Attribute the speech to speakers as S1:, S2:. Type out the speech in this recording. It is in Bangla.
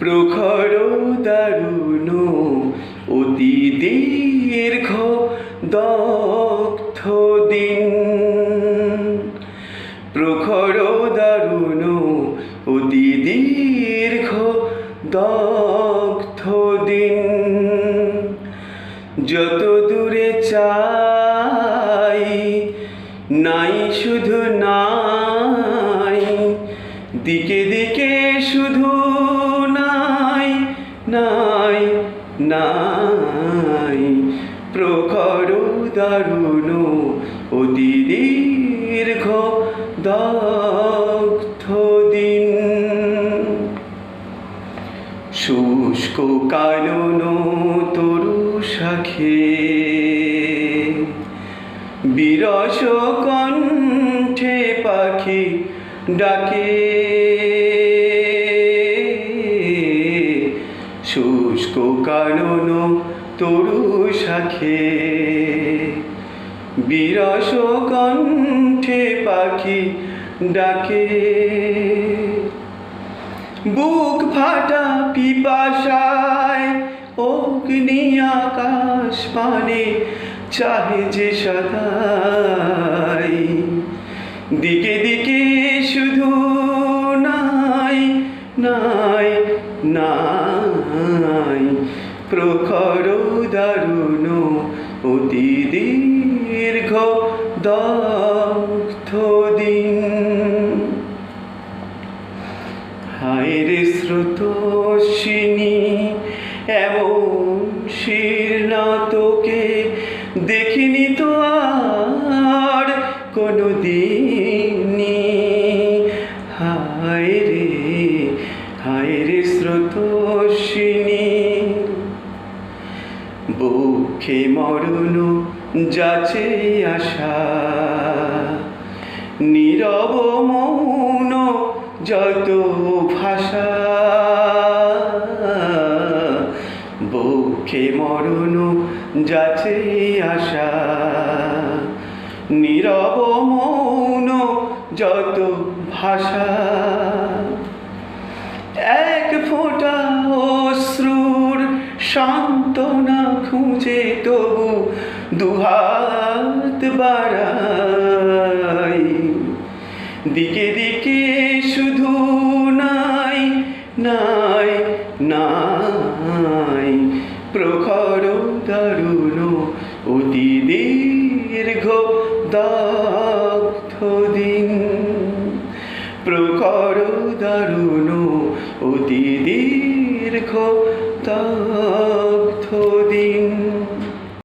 S1: প্রখর দারুণ অতি দীর্ঘ দগ্ধ দিন। প্রখর দারুণ অতি দীর্ঘ দগ্ধ দিন। যত দূরে চাই, নাই শুধু নাই, দিকে দিকে শুধু নাই নাই। প্রখর দারুণ অতি দীর্ঘ দগ্ধ দিন। শুষ্ক কানন তরু শাখে বিরস কণ্ঠে পাখি ডাকে। শুষ্ক কানন তরু শাখে। বিরস কণ্ঠে পাখি ডাকে। বুক ফাটা পিপাসায় অগ্নি আকাশ পানে চাহে যে সদাই। দিকে দিকে শুধু দগ্ধ দিন হায়রে স্রোতস্বিনী, এমন শীর্ণ তোকে দেখিনি তো আর কোনো দিনই হায় রে হায় রে স্রোতস্বিনী, বুকে মরণ যাচে আশা। নীরব মৌন যত ভাষা। বুকে মরণ যাচে আশা। নীরব মৌন যত ভাষা। এক ফোঁটা অশ্রুর সান্ত্বনা খুঁজে তবু দুহাত বাড়াই। দিকে দিকে শুধু নাই নাই নাই। প্রখর দারুণ অতি দীর্ঘ দগ্ধ দিন। প্রখর দারুণ অতি দীর্ঘ দিন